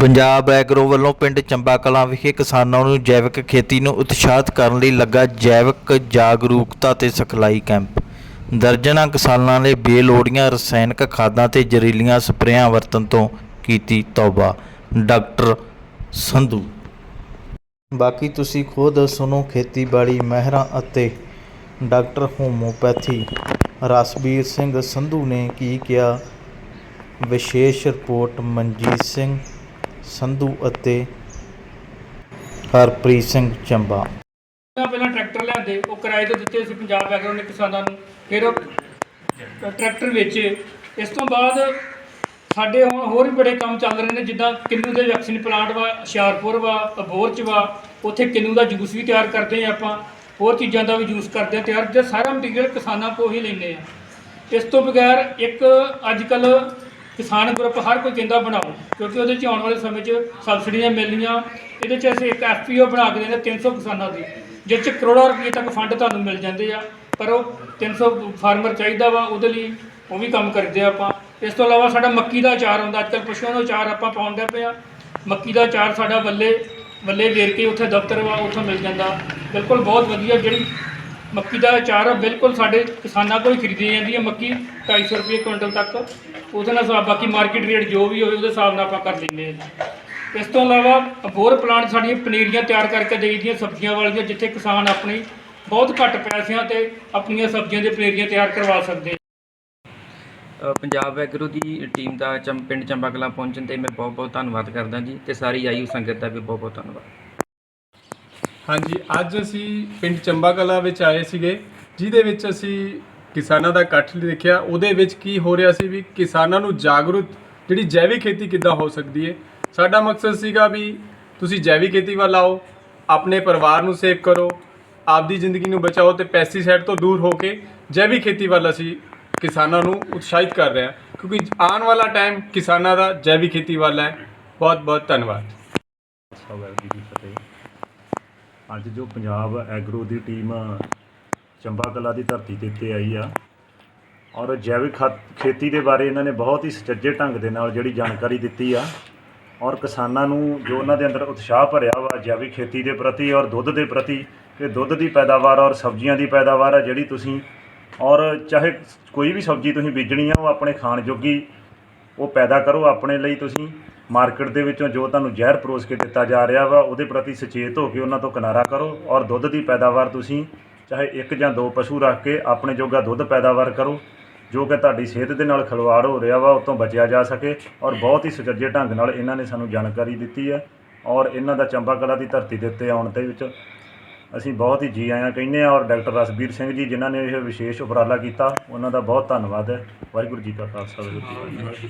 Punjab agro ਵੱਲੋਂ ਪਿੰਡ ਚੰਬਾ ਕਲਾਂ ਵਿਖੇ ਕਿਸਾਨਾਂ ਨੂੰ ਜੈਵਿਕ ਖੇਤੀ ਨੂੰ ਉਤਸ਼ਾਹਿਤ ਕਰਨ ਲਈ ਲੱਗਾ ਜੈਵਿਕ ਜਾਗਰੂਕਤਾ ਤੇ ਸਿਖਲਾਈ ਕੈਂਪ। ਦਰਜਨਾਂ ਕਿਸਾਨਾਂ ਨੇ ਬੇਲੋੜੀਆਂ ਰਸਾਇਣਕ ਖਾਦਾਂ ਤੇ ਜ਼ਹਿਰੀਲੀਆਂ ਸਪਰੇਆਂ ਵਰਤਣ ਤੋਂ ਕੀਤੀ ਤੌਬਾ। ਡਾਕਟਰ ਸੰਧੂ। ਬਾਕੀ ਤੁਸੀਂ ਖੁਦ ਸੁਣੋ ਖੇਤੀਬਾੜੀ ਮਹਿਰਾਂ ਅਤੇ ਡਾਕਟਰ ਹੋਮੋਪੈਥੀ ਰਸਬੀਰ ਸਿੰਘ ਸੰਧੂ ਨੇ ਕੀ ਕਿਹਾ? ਵਿਸ਼ੇਸ਼ ਰਿਪੋਰਟ ਮਨਜੀਤ ਸਿੰਘ। ਸੰਧੂ ਅਤੇ ਹਰਪ੍ਰੀਤ ਸਿੰਘ ਚੰਬਾ। ਪਹਿਲਾਂ ਟਰੈਕਟਰ ਲਿਆਂਦੇ, ਉਹ ਕਿਰਾਏ ਤੇ ਦਿੱਤੇ ਸੀ ਪੰਜਾਬ ਐਗਰੋ ਨੇ ਕਿਸਾਨਾਂ ਨੂੰ। ਫਿਰ ਉਹ ਟਰੈਕਟਰ ਵੇਚੇ। ਇਸ ਤੋਂ ਬਾਅਦ ਸਾਡੇ ਹੁਣ ਹੋਰ ਵੀ ਬੜੇ ਕੰਮ ਚੱਲ ਰਹੇ ਨੇ, ਜਿੱਦਾਂ ਕਿੰਨੂ ਦੇ ਵੈਕਸੀਨ ਪਲਾਂਟ ਵਾ, ਹੁਸ਼ਿਆਰਪੁਰ ਵਾ ਅਬੋਰ ਚ ਵਾ, ਉੱਥੇ ਕਿੰਨੂ ਦਾ ਜੂਸ ਵੀ ਤਿਆਰ ਕਰਦੇ ਆ ਆਪਾਂ। ਹੋਰ ਚੀਜ਼ਾਂ ਦਾ ਵੀ ਜੂਸ ਕਰਦੇ ਆ ਤਿਆਰ। ਜੇ ਸਾਰਾ ਮਟੀਰੀਅਲ ਕਿਸਾਨਾਂ ਕੋਲ ਹੀ ਲੈਂਦੇ ਆ ਇਸ ਤੋਂ ਬਗੈਰ ਇੱਕ ਅੱਜ ਕੱਲ ਕਿਸਾਨ ਗਰੁੱਪ ਹਰ ਕੋਈ ਕਹਿੰਦਾ ਬਣਾਓ, ਕਿਉਂਕਿ ਉਹਦੇ ਚ ਆਉਣ ਵਾਲੇ ਸਮੇਂ 'ਚ ਸਬਸਿਡੀਆਂ ਮਿਲਣੀਆਂ, ਇਹਦੇ 'ਚ ਅਸੀਂ ਇੱਕ ਐਫਪੀਓ ਬਣਾ ਕੇ ਦਿੰਦੇ 300 ਕਿਸਾਨਾਂ ਦੀ, ਜਿਸ 'ਚ ਕਰੋੜਾਂ ਰੁਪਏ ਤੱਕ ਫੰਡ ਤੁਹਾਨੂੰ ਮਿਲ ਜਾਂਦੇ ਆ, ਪਰ ਉਹ 300 ਫਾਰਮਰ ਚਾਹੀਦਾ ਵਾ, ਉਹਦੇ ਲਈ ਉਹ ਵੀ ਕੰਮ ਕਰਦੇ ਆ ਆਪਾਂ। ਇਸ ਤੋਂ ਇਲਾਵਾ ਸਾਡਾ ਮੱਕੀ ਦਾ ਅਚਾਰ ਹੁੰਦਾ ਅੱਜ ਕੱਲ੍ਹ ਪਸ਼ੂਆਂ ਦਾ ਅਚਾਰ ਆਪਾਂ ਪਾਉਂਦੇ ਪਏ ਆ। ਮੱਕੀ ਦਾ ਅਚਾਰ ਸਾਡਾ ਵੱਲੇ ਵੱਲੇ ਵੇਰ ਕੇ ਉੱਥੇ ਦਫ਼ਤਰ ਵਾ, ਉੱਥੋਂ ਮਿਲ ਜਾਂਦਾ। ਬਿਲਕੁਲ ਬਹੁਤ ਵਧੀਆ, ਜਿਹੜੀ ਮੱਕੀ ਦਾ ਅਚਾਰ ਬਿਲਕੁਲ ਸਾਡੇ ਕਿਸਾਨਾਂ ਕੋਲ ਹੀ ਖਰੀਦੀ ਜਾਂਦੀ ਹੈ ਮੱਕੀ 250 ਰੁਪਏ ਕੁਇੰਟਲ ਤੱਕ। ਉਹਦੇ ਨਾਲ ਹਿਸਾਬ ਬਾਕੀ ਮਾਰਕੀਟ ਰੇਟ ਜੋ ਵੀ ਹੋਵੇ, ਉਹਦੇ ਹਿਸਾਬ ਨਾਲ ਆਪਾਂ ਕਰ ਲੈਂਦੇ ਹਾਂ ਇਸ ਤੋਂ ਇਲਾਵਾ ਹੋਰ ਪਲਾਂਟ ਸਾਡੀਆਂ ਪਨੀਰੀਆਂ ਤਿਆਰ ਕਰਕੇ ਦੇਈਦੀਆਂ ਸਬਜ਼ੀਆਂ ਵਾਲੀਆਂ, ਜਿੱਥੇ ਕਿਸਾਨ ਆਪਣੀ ਬਹੁਤ ਘੱਟ ਪੈਸਿਆਂ ਤੇ ਆਪਣੀਆਂ ਸਬਜ਼ੀਆਂ ਦੇ ਪਨੀਰੀਆਂ ਤਿਆਰ ਕਰਵਾ ਸਕਦੇ ਪੰਜਾਬ ਐਗਰੋ ਦੀ ਟੀਮ ਦਾ ਚੰ ਪਿੰਡ ਚੰਬਾ ਕਲਾਂ ਪਹੁੰਚਣ ਤੇ ਮੈਂ ਬਹੁਤ ਬਹੁਤ ਧੰਨਵਾਦ ਕਰਦਾ ਜੀ, ਤੇ ਸਾਰੀ ਆਯੂ ਸੰਗਤ ਦਾ ਵੀ ਬਹੁਤ ਬਹੁਤ ਧੰਨਵਾਦ। ਹਾਂਜੀ, ਅੱਜ ਅਸੀਂ ਪਿੰਡ ਚੰਬਾ ਕਲਾ ਵਿੱਚ ਆਏ ਸੀਗੇ, ਜਿਹਦੇ ਵਿੱਚ ਅਸੀਂ ਕਿਸਾਨਾਂ ਦਾ ਇਕੱਠ ਦੇਖਿਆ। ਉਹਦੇ ਵਿੱਚ ਕੀ ਹੋ ਰਿਹਾ ਸੀ ਵੀ ਕਿਸਾਨਾਂ ਨੂੰ ਜਾਗਰੂਕ, ਜਿਹੜੀ ਜੈਵਿਕ ਖੇਤੀ ਕਿੱਦਾਂ ਹੋ ਸਕਦੀ ਹੈ? ਸਾਡਾ ਮਕਸਦ ਸੀਗਾ ਵੀ ਤੁਸੀਂ ਜੈਵਿਕ ਖੇਤੀ ਵੱਲ ਆਓ, ਆਪਣੇ ਪਰਿਵਾਰ ਨੂੰ ਸੇਵ ਕਰੋ, ਆਪਦੀ ਜ਼ਿੰਦਗੀ ਨੂੰ ਬਚਾਓ ਤੇ ਪੈਸਟੀਸਾਈਡ ਤੋਂ ਦੂਰ ਹੋ ਕੇ ਜੈਵਿਕ ਖੇਤੀ ਵੱਲ ਅਸੀਂ ਕਿਸਾਨਾਂ ਨੂੰ ਉਤਸ਼ਾਹਿਤ ਕਰ ਰਹੇ ਹਾਂ। ਕਿਉਂਕਿ ਆਉਣ ਵਾਲਾ ਟਾਈਮ ਕਿਸਾਨਾਂ ਦਾ ਜੈਵਿਕ ਖੇਤੀ ਵੱਲ ਹੈ। ਬਹੁਤ ਬਹੁਤ ਧੰਨਵਾਦ ਵਾਹਿਗੁਰੂ ਜੀ, ਫਤਿਹ। ਅੱਜ ਜੋ ਪੰਜਾਬ ਐਗਰੋ ਦੀ ਟੀਮ ਚੰਬਾ ਕਲਾ ਦੀ ਧਰਤੀ 'ਤੇ ਉੱਤੇ ਆਈ ਆ ਔਰ ਜੈਵਿਕ ਖਾਦ- ਖੇਤੀ ਦੇ ਬਾਰੇ ਇਹਨਾਂ ਨੇ ਬਹੁਤ ਹੀ ਸੁਚੱਜੇ ਢੰਗ ਦੇ ਨਾਲ ਜਿਹੜੀ ਜਾਣਕਾਰੀ ਦਿੱਤੀ ਆ ਔਰ ਕਿਸਾਨਾਂ ਨੂੰ ਜੋ ਉਹਨਾਂ ਦੇ ਅੰਦਰ ਉਤਸ਼ਾਹ ਭਰਿਆ ਵਾ ਜੈਵਿਕ ਖੇਤੀ ਦੇ ਪ੍ਰਤੀ ਔਰ ਦੁੱਧ ਦੇ ਪ੍ਰਤੀ ਕਿ ਦੁੱਧ ਦੀ ਪੈਦਾਵਾਰ ਔਰ ਸਬਜ਼ੀਆਂ ਦੀ ਪੈਦਾਵਾਰ ਆ ਜਿਹੜੀ ਤੁਸੀਂ ਔਰ ਚਾਹੇ ਕੋਈ ਵੀ ਸਬਜ਼ੀ ਤੁਸੀਂ ਬੀਜਣੀ ਆ ਉਹ ਆਪਣੇ ਖਾਣ ਜੋਗੀ ਉਹ ਪੈਦਾ ਕਰੋ ਆਪਣੇ ਲਈ ਤੁਸੀਂ। ਮਾਰਕੀਟ ਦੇ ਵਿੱਚੋਂ ਜੋ ਤੁਹਾਨੂੰ ਜ਼ਹਿਰ ਪਰੋਸ ਕੇ ਦਿੱਤਾ ਜਾ ਰਿਹਾ ਵਾ, ਉਹਦੇ ਪ੍ਰਤੀ ਸੁਚੇਤ ਹੋ ਕੇ ਉਹਨਾਂ ਤੋਂ ਕਿਨਾਰਾ ਕਰੋ ਔਰ ਦੁੱਧ ਦੀ ਪੈਦਾਵਾਰ ਤੁਸੀਂ ਚਾਹੇ ਇੱਕ ਜਾਂ ਦੋ ਪਸ਼ੂ ਰੱਖ ਕੇ ਆਪਣੇ ਜੋਗਾ ਦੁੱਧ ਪੈਦਾਵਾਰ ਕਰੋ, ਜੋ ਕਿ ਤੁਹਾਡੀ ਸਿਹਤ ਦੇ ਨਾਲ ਖਿਲਵਾੜ ਹੋ ਰਿਹਾ ਵਾ ਉਹ ਤੋਂ ਬਚਿਆ ਜਾ ਸਕੇ ਔਰ ਬਹੁਤ ਹੀ ਸੁਚੱਜੇ ਢੰਗ ਨਾਲ ਇਹਨਾਂ ਨੇ ਸਾਨੂੰ ਜਾਣਕਾਰੀ ਦਿੱਤੀ ਹੈ ਔਰ ਇਹਨਾਂ ਦਾ ਚੰਬਾ ਕਲਾ ਦੀ ਧਰਤੀ ਦੇ ਉੱਤੇ ਆਉਣ ਦੇ ਵਿੱਚ ਅਸੀਂ ਬਹੁਤ ਹੀ ਜੀ ਆਇਆਂ ਕਹਿੰਦੇ ਆ ਔਰ ਡਾਕਟਰ ਰਸਬੀਰ ਸਿੰਘ ਜੀ ਜਿਨ੍ਹਾਂ ਨੇ ਇਹ ਵਿਸ਼ੇਸ਼ ਉਪਰਾਲਾ ਕੀਤਾ, ਉਹਨਾਂ ਦਾ ਬਹੁਤ ਧੰਨਵਾਦ ਹੈ। ਵਾਹਿਗੁਰੂ ਜੀ ਕਾ ਖਾਲਸਾ, ਵਾਹਿਗੁਰੂ ਜੀ